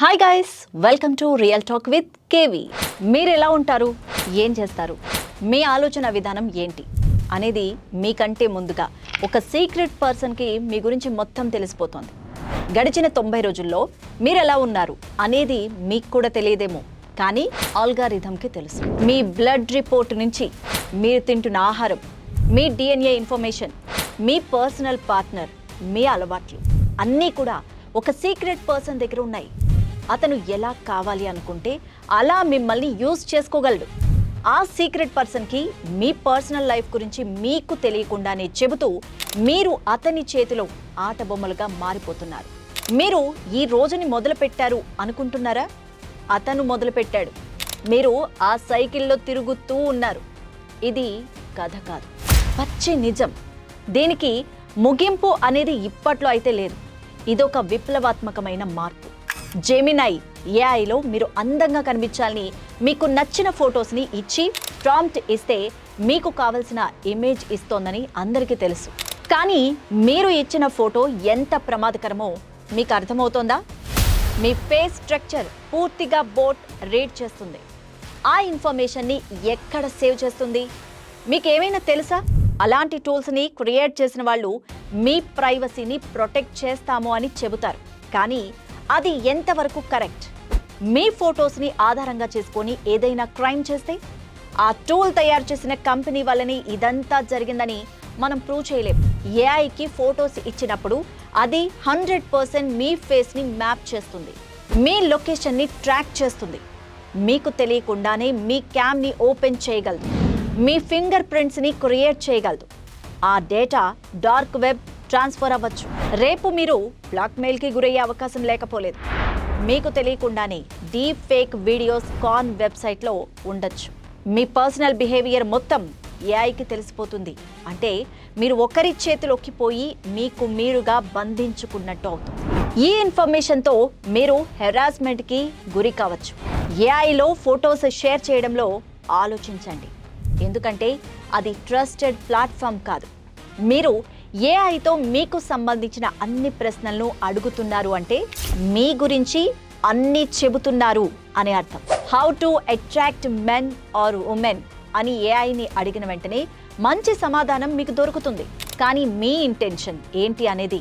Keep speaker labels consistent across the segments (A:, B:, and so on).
A: Hi guys welcome to real talk with KV మీరు ఎలా ఉంటారు? ఏం చేస్తారు? మీ ఆలోచన విధానం ఏంటి? అనేది మీకంటే ముందుగా ఒక సీక్రెట్ పర్సన్కి మీ గురించి మొత్తం తెలిసిపోతుంది. గడిచిన తొంభై రోజుల్లో మీరు ఎలా ఉన్నారు అనేది మీకు కూడా తెలియదేమో. కానీ ఆల్గారిథంకి తెలుసు. మీ బ్లడ్ రిపోర్ట్ నుంచి మీరు తింటున్న ఆహారం మీ డిఎన్ఏ ఇన్ఫర్మేషన్ మీ పర్సనల్ పార్ట్నర్ మీ అలవాట్లు అన్నీ కూడా ఒక సీక్రెట్ పర్సన్ దగ్గర ఉన్నాయి. అతను ఎలా కావాలి అనుకుంటే అలా మిమ్మల్ని యూజ్ చేసుకోగలడు. ఆ సీక్రెట్ పర్సన్కి మీ పర్సనల్ లైఫ్ గురించి మీకు తెలియకుండానే చెబుతూ మీరు అతని చేతిలో ఆట బొమ్మలుగా మారిపోతున్నారు. మీరు ఈ రోజుని మొదలుపెట్టారు అనుకుంటున్నారా? అతను మొదలుపెట్టాడు. మీరు ఆ సైకిల్లో తిరుగుతూ ఉన్నారు. ఇది కథ కాదు. పచ్చి నిజం. దీనికి ముగింపు అనేది ఇప్పట్లో అయితే లేదు. ఇదొక విప్లవాత్మకమైన మార్పు. జెమినై ఏఐలో మీరు అందంగా కనిపించాలని మీకు నచ్చిన ఫొటోస్ని ఇచ్చి ప్రాంప్ట్ ఇస్తే మీకు కావలసిన ఇమేజ్ ఇస్తోందని అందరికీ తెలుసు. కానీ మీరు ఇచ్చిన ఫోటో ఎంత ప్రమాదకరమో మీకు అర్థమవుతోందా? మీ ఫేస్ స్ట్రక్చర్ పూర్తిగా బోట్ రీడ్ చేస్తుంది. ఆ ఇన్ఫర్మేషన్ని ఎక్కడ సేవ్ చేస్తుంది? మీకు ఏమైనా తెలుసా? అలాంటి టూల్స్ని క్రియేట్ చేసిన వాళ్ళు మీ ప్రైవసీని ప్రొటెక్ట్ చేస్తాము అని చెబుతారు. కానీ అది ఎంతవరకు కరెక్ట్? మీ ఫొటోస్ని ఆధారంగా చేసుకొని ఏదైనా క్రైమ్ చేస్తే? ఆ టూల్ తయారు చేసిన కంపెనీ వల్లనే ఇదంతా జరిగిందని మనం ప్రూవ్ చేయలేం. ఏఐకి ఫొటోస్ ఇచ్చినప్పుడు అది హండ్రెడ్ పర్సెంట్ మీ ఫేస్ని మ్యాప్ చేస్తుంది. మీ లొకేషన్ని ట్రాక్ చేస్తుంది. మీకు తెలియకుండానే మీ క్యామ్ని ఓపెన్ చేయగలదు. మీ ఫింగర్ ప్రింట్స్ని క్రియేట్ చేయగలదు. ఆ డేటా డార్క్ వెబ్ ట్రాన్స్ఫర్ అవ్వచ్చు. రేపు మీరు బ్లాక్మెయిల్కి గురయ్యే అవకాశం లేకపోలేదు. మీకు తెలియకుండానే డీప్ ఫేక్ వీడియోస్ కాన్ వెబ్సైట్లో ఉండొచ్చు. మీ పర్సనల్ బిహేవియర్ మొత్తం ఏఐకి తెలిసిపోతుంది. అంటే మీరు ఒకరి చేతిలోకి పోయి మీకు మీరుగా బంధించుకున్నట్టు అవుతుంది. ఈ ఇన్ఫర్మేషన్తో మీరు హెరాస్మెంట్కి గురి కావచ్చు. ఏఐలో ఫొటోస్ షేర్ చేయడంలో ఆలోచించండి. ఎందుకంటే అది ట్రస్టెడ్ ప్లాట్ఫామ్ కాదు. మీరు ఏఐతో మీకు సంబంధించిన అన్ని ప్రశ్నలను అడుగుతున్నారు అంటే మీ గురించి అన్ని చెబుతున్నారు అనే అర్థం. How to attract men or women అని ఏఐని అడిగిన వెంటనే మంచి సమాధానం మీకు దొరుకుతుంది. కానీ మీ ఇంటెన్షన్ ఏంటి అనేది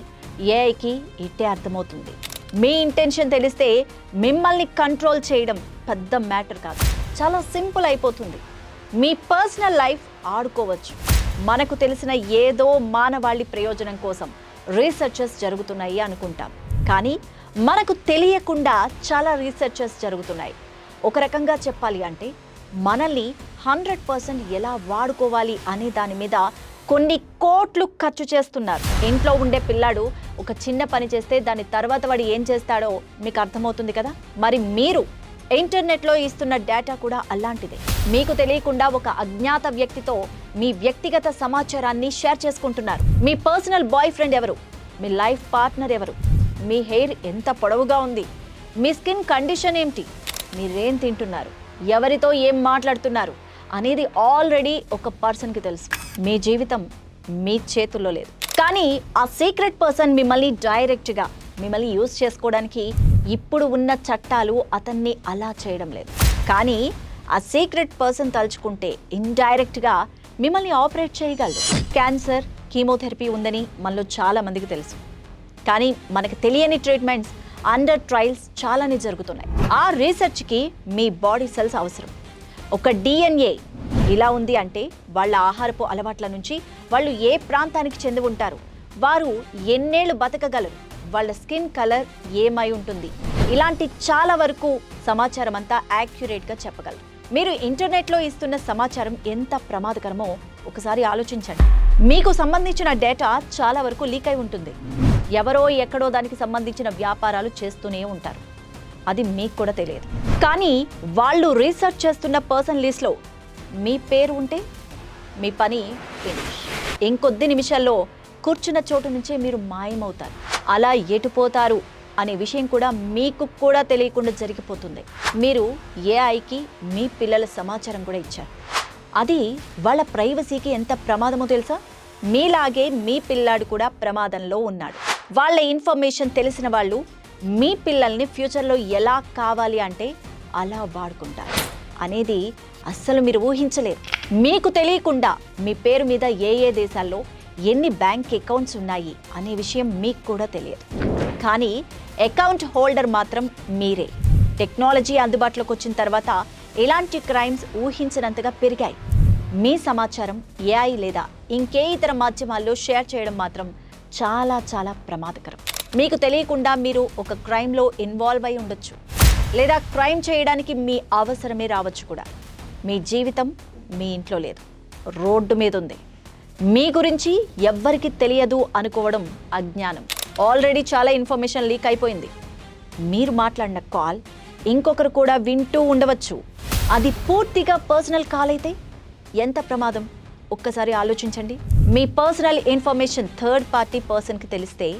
A: ఏఐకి ఇట్టే అర్థమవుతుంది. మీ ఇంటెన్షన్ తెలిస్తే మిమ్మల్ని కంట్రోల్ చేయడం పెద్ద మ్యాటర్ కాదు. చాలా సింపుల్ అయిపోతుంది. మీ పర్సనల్ లైఫ్ ఆడుకోవచ్చు. మనకు తెలిసిన ఏదో మానవాళి ప్రయోజనం కోసం రీసెర్చెస్ జరుగుతున్నాయి అనుకుంటాం. కానీ మనకు తెలియకుండా చాలా రీసెర్చెస్ జరుగుతున్నాయి. ఒక రకంగా చెప్పాలి అంటే మనల్ని హండ్రెడ్ పర్సెంట్ ఎలా వాడుకోవాలి అనే దాని మీద కొన్ని కోట్లు ఖర్చు చేస్తున్నారు. ఇంట్లో ఉండే పిల్లాడు ఒక చిన్న పని చేస్తే దాని తర్వాత వాడు ఏం చేస్తాడో మీకు అర్థమవుతుంది కదా? మరి మీరు ఇంటర్నెట్లో ఇస్తున్న డేటా కూడా అలాంటిదే. మీకు తెలియకుండా ఒక అజ్ఞాత వ్యక్తితో మీ వ్యక్తిగత సమాచారాన్ని షేర్ చేసుకుంటున్నారు. మీ పర్సనల్ బాయ్ ఫ్రెండ్ ఎవరు? మీ లైఫ్ పార్ట్నర్ ఎవరు? మీ హెయిర్ ఎంత పొడవుగా ఉంది? మీ స్కిన్ కండిషన్ ఏమిటి మీరేం తింటున్నారు? ఎవరితో ఏం మాట్లాడుతున్నారు? అనేది ఆల్రెడీ ఒక పర్సన్కి తెలుసు. మీ జీవితం మీ చేతుల్లో లేదు. కానీ ఆ సీక్రెట్ పర్సన్ మిమ్మల్ని డైరెక్ట్గా మిమ్మల్ని యూజ్ చేసుకోవడానికి ఇప్పుడు ఉన్న చట్టాలు అతన్ని అలా చేయడం లేదు. కానీ ఆ సీక్రెట్ పర్సన్ తలుచుకుంటే ఇండైరెక్ట్గా మిమ్మల్ని ఆపరేట్ చేయగలరు క్యాన్సర్ కీమోథెరపీ ఉందని మనలో చాలా మందికి తెలుసు. కానీ మనకు తెలియని ట్రీట్మెంట్స్ అండర్ ట్రయల్స్ చాలానే జరుగుతున్నాయి. ఆ రీసెర్చ్కి మీ బాడీ సెల్స్ అవసరం. ఒక డిఎన్ఏ ఇలా ఉంది అంటే వాళ్ళ ఆహారపు అలవాట్ల నుంచి వాళ్ళు ఏ ప్రాంతానికి చెంది ఉంటారు వారు ఎన్నేళ్ళు బతకగలరు వాళ్ళ స్కిన్ కలర్ ఏమై ఉంటుంది? ఇలాంటి చాలా వరకు సమాచారం అంతా యాక్యురేట్గా చెప్పగలరు. మీరు ఇంటర్నెట్లో ఇస్తున్న సమాచారం ఎంత ప్రమాదకరమో ఒకసారి ఆలోచించండి. మీకు సంబంధించిన డేటా చాలా వరకు లీక్ అయి ఉంటుంది. ఎవరో ఎక్కడో దానికి సంబంధించిన వ్యాపారాలు చేస్తూనే ఉంటారు. అది మీకు కూడా తెలియదు. కానీ వాళ్ళు రీసెర్చ్ చేస్తున్న పర్సన్ లిస్ట్లో మీ పేరు ఉంటే మీ పని ఫినిష్ ఇంకొద్ది నిమిషాల్లో కూర్చున్న చోటు నుంచే మీరు మాయమవుతారు. అలా ఎటుపోతారు అనే విషయం కూడా మీకు కూడా తెలియకుండా జరిగిపోతుంది. మీరు ఏఐకి మీ పిల్లల సమాచారం కూడా ఇచ్చారు. అది వాళ్ళ ప్రైవసీకి ఎంత ప్రమాదమో తెలుసా? మీలాగే మీ పిల్లాడు కూడా ప్రమాదంలో ఉన్నాడు. వాళ్ళ ఇన్ఫర్మేషన్ తెలిసిన వాళ్ళు మీ పిల్లల్ని ఫ్యూచర్లో ఎలా కావాలి అంటే అలా వాడుకుంటారు. అనేది అస్సలు మీరు ఊహించలేరు. మీకు తెలియకుండా మీ పేరు మీద ఏ ఏ దేశాల్లో ఎన్ని బ్యాంక్ అకౌంట్స్ ఉన్నాయి అనే విషయం మీకు కూడా తెలియదు. కానీ అకౌంట్ హోల్డర్ మాత్రం మీరే. టెక్నాలజీ అందుబాటులోకి వచ్చిన తర్వాత ఇలాంటి క్రైమ్స్ ఊహించినంతగా పెరిగాయి. మీ సమాచారం ఏఐ లేదా ఇంకే ఇతర మాధ్యమాల్లో షేర్ చేయడం మాత్రం చాలా చాలా ప్రమాదకరం. మీకు తెలియకుండా మీరు ఒక క్రైమ్లో ఇన్వాల్వ్ అయి ఉండొచ్చు. లేదా క్రైమ్ చేయడానికి మీ అవసరమే రావచ్చు కూడా. మీ జీవితం మీ ఇంట్లో లేదు. రోడ్డు మీద ఉంది. మీ గురించి ఎవ్వరికి తెలియదు అనుకోవడం అజ్ఞానం. ఆల్రెడీ చాలా ఇన్ఫర్మేషన్ లీక్ అయిపోయింది. మీరు మాట్లాడిన కాల్ ఇంకొకరు కూడా వింటూ ఉండవచ్చు. అది పూర్తిగా పర్సనల్ కాల్ అయితే ఎంత ప్రమాదం? ఒక్కసారి ఆలోచించండి. మీ పర్సనల్ ఇన్ఫర్మేషన్ థర్డ్ పార్టీ పర్సన్కి తెలిస్తే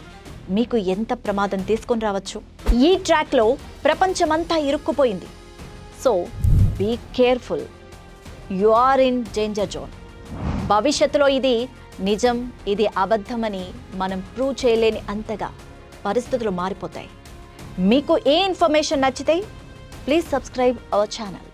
A: మీకు ఎంత ప్రమాదం తీసుకొని రావచ్చు? ఈ ట్రాక్లో ప్రపంచమంతా ఇరుక్కుపోయింది. So be careful you are in danger zone భవిష్యత్తులో ఇది నిజం ఇది అబద్ధమని మనం ప్రూవ్ చేయలేని అంతగా పరిస్థితులు మారిపోతాయి. మీకు ఏ ఇన్ఫర్మేషన్ నచ్చితే ప్లీజ్ సబ్స్క్రైబ్ అవర్ ఛానల్.